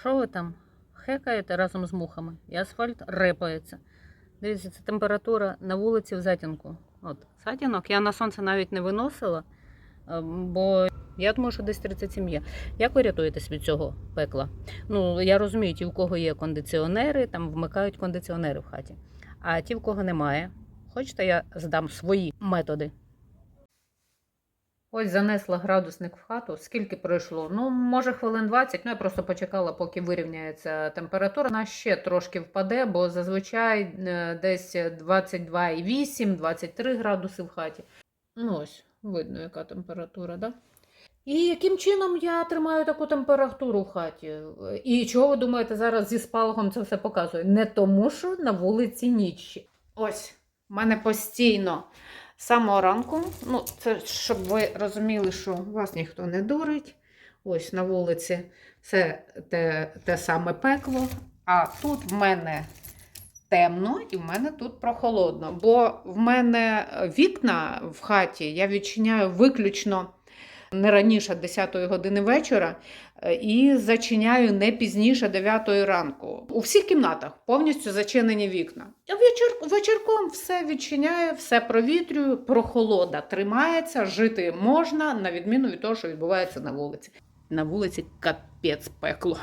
Що ви там? Хекаєте разом з мухами, і асфальт репається. Дивіться, це температура на вулиці в затінку. От, затінок я на сонце навіть не виносила, е, бо я думаю, що десь 37 є. Як ви рятуєтесь від цього пекла? Ну, я розумію, ті, у кого є кондиціонери, там вмикають кондиціонери в хаті. А ті, в кого немає, хочете, я здам свої методи. Ось занесла градусник в хату. Скільки пройшло? Ну, може, хвилин 20. Ну, я просто почекала, поки вирівняється температура. Вона ще трошки впаде, бо зазвичай е, десь 22,8-23 градуси в хаті. Ну, ось, видно, яка температура, да? І яким чином я тримаю таку температуру в хаті? І чого ви думаєте, зараз зі спалахом це все показує? Не тому, що на вулиці ніч. Ось, в мене постійно самого ранку, ну, це щоб ви розуміли, що вас ніхто не дурить. Ось на вулиці це те, те саме пекло, а тут в мене темно і в мене тут прохолодно. Бо в мене вікна в хаті я відчиняю виключно не раніше 10 години вечора е, і зачиняю не пізніше 9 ранку. У всіх кімнатах повністю зачинені вікна. Вечір, вечірком все відчиняю, все провітрюю, прохолода тримається, жити можна, на відміну від того, що відбувається на вулиці. На вулиці капець пекло.